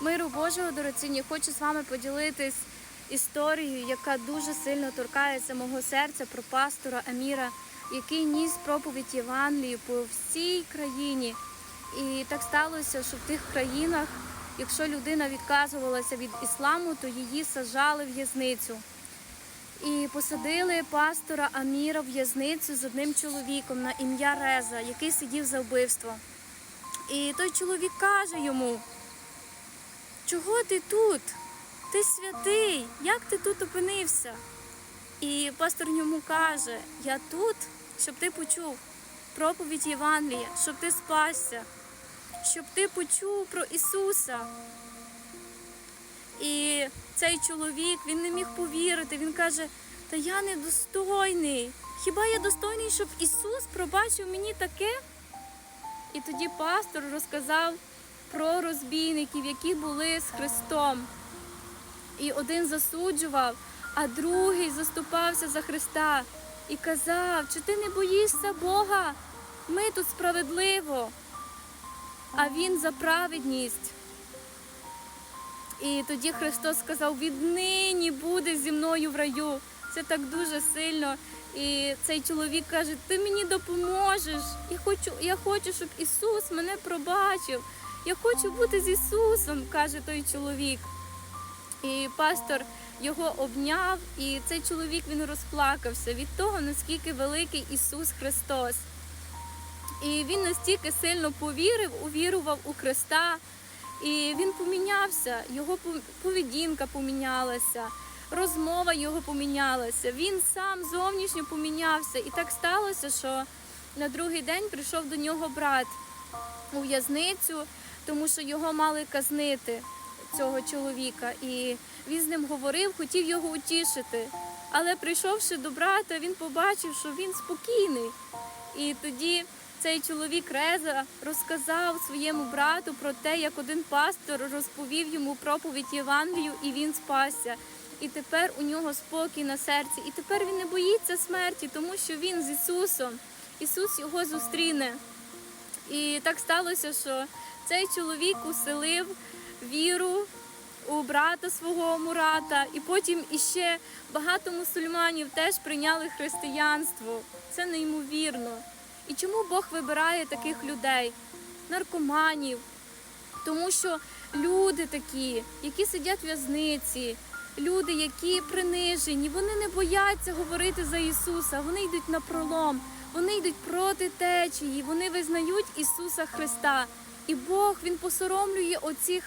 Миру Божого дорогоцінні, хочу з вами поділитись історією, яка дуже сильно торкається мого серця про пастора Аміра, який ніс проповідь Євангелії по всій країні. І так сталося, що в тих країнах, якщо людина відказувалася від ісламу, то її сажали в в'язницю. І посадили пастора Аміра в в'язницю з одним чоловіком на ім'я Реза, який сидів за вбивство. І той чоловік каже йому: Чого ти тут? Ти святий, як ти тут опинився? І пастор йому каже: Я тут, щоб ти почув проповідь Євангелія, щоб ти спасся, щоб ти почув про Ісуса. І цей чоловік він не міг повірити. Він каже: Та я недостойний. Хіба я достойний, щоб Ісус пробачив мені таке? І тоді пастор розказав про розбійників, які були з Христом. І один засуджував, а другий заступався за Христа і казав: чи ти не боїшся Бога? Ми тут справедливо, а Він за праведність. І тоді Христос сказав: віднині буде зі мною в раю. Це так дуже сильно. І цей чоловік каже: Ти мені допоможеш. Я хочу, я хочу, щоб Ісус мене пробачив. Я хочу бути з Ісусом, каже той чоловік. І пастор його обняв, і цей чоловік він розплакався від того, наскільки великий Ісус Христос. І він настільки сильно повірив, увірував у Христа, і він помінявся, його поведінка помінялася, розмова його помінялася. Він сам зовнішньо помінявся. І так сталося, що на другий день прийшов до нього брат у в'язницю, тому що його мали казнити цього чоловіка. І він з ним говорив, хотів його утішити. Але прийшовши до брата, він побачив, що він спокійний. І тоді цей чоловік Реза розказав своєму брату про те, як один пастор розповів йому проповідь Євангелію, і він спасся. І тепер у нього спокій на серці. І тепер він не боїться смерті, тому що він з Ісусом. Ісус його зустріне. І так сталося, що цей чоловік уселив віру у брата свого Мурата, і потім іще багато мусульманів теж прийняли християнство. Це неймовірно. І чому Бог вибирає таких людей, наркоманів? Тому що люди такі, які сидять в в'язниці, люди, які принижені, вони не бояться говорити за Ісуса, вони йдуть на пролом, вони йдуть проти течії, вони визнають Ісуса Христа. І Бог Він посоромлює оцих